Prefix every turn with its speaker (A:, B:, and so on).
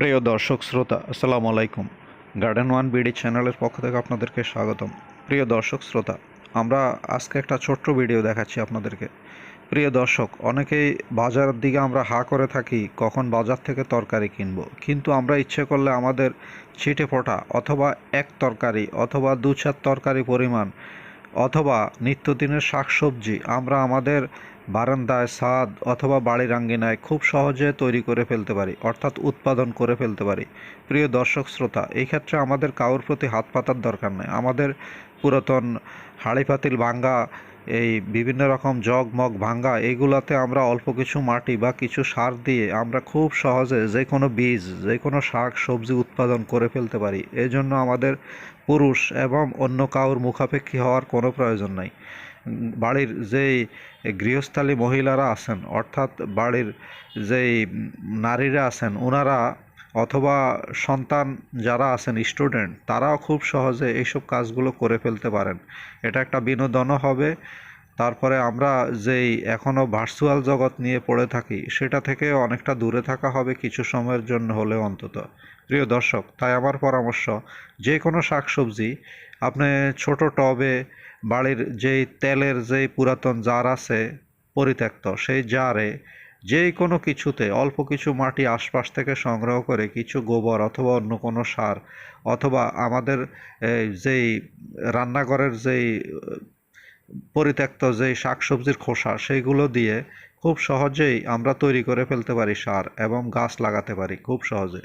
A: প্রিয় দর্শক শ্রোতা, আসসালামু আলাইকুম। গার্ডেন ওয়ান বিডি চ্যানেলের পক্ষ থেকে আপনাদেরকে স্বাগতম। প্রিয় দর্শক শ্রোতা, আমরা আজকে একটা ছোট্ট ভিডিও দেখাচ্ছি আপনাদেরকে। প্রিয় দর্শক, অনেকেই বাজারের দিকে আমরা হা করে থাকি, কখন বাজার থেকে তরকারি কিনবো। কিন্তু আমরা ইচ্ছে করলে আমাদের ছিটে ফোটা অথবা এক তরকারি অথবা দু চার তরকারি পরিমাণ অথবা নিত্যদিনের শাকসবজি আমরা আমাদের বারান্দায় ছাদ অথবা বাড়ির আঙ্গিনায় খুব সহজে তৈরি করে ফেলতে পারি, অর্থাৎ উৎপাদন করে ফেলতে পারি। প্রিয় দর্শক শ্রোতা, এই ক্ষেত্রে আমাদের কারোর প্রতি হাত পাতার দরকার নেই। আমাদের পুরাতন হাঁড়ি পাতিল ভাঙ্গা, এই বিভিন্ন রকম জগ মগ ভাঙ্গা এইগুলাতে আমরা অল্প কিছু মাটি বা কিছু সার দিয়ে আমরা খুব সহজে যে কোনো বীজ যে কোনো শাক, সবজি উৎপাদন করে ফেলতে পারি। এই জন্য আমাদের পুরুষ এবং অন্য কাউর মুখাপেক্ষী হওয়ার কোনো প্রয়োজন নাই। বাড়ির যেই গৃহস্থালী মহিলারা আছেন, অর্থাৎ বাড়ির যেই নারীরা আছেন ওনারা অথবা সন্তান যারা আছেন, স্টুডেন্ট, তারাও খুব সহজে এইসব কাজগুলো করে ফেলতে পারেন। এটা একটা বিনোদনও হবে। তারপরে আমরা যেই এখনও ভার্চুয়াল জগৎ নিয়ে পড়ে থাকি, সেটা থেকে অনেকটা দূরে থাকা হবে কিছু সময়ের জন্য হলেও অন্তত। প্রিয় দর্শক, তাই আমার পরামর্শ, যে কোনো শাকসবজি আপনি ছোট টবে বাড়ির যেই তেলের যেই পুরাতন জার আছে পরিত্যক্ত, সেই জারে যে কোনো কিছুতে অল্প কিছু মাটি আশপাশ থেকে সংগ্রহ করে কিছু গোবর অথবা অন্য কোনো সার অথবা আমাদের যেই রান্নাঘরের যেই পরিত্যক্ত যেই শাকসবজির খোসা সেইগুলো দিয়ে খুব সহজেই আমরা তৈরি করে ফেলতে পারি সার এবং গাছ লাগাতে পারি খুব সহজে।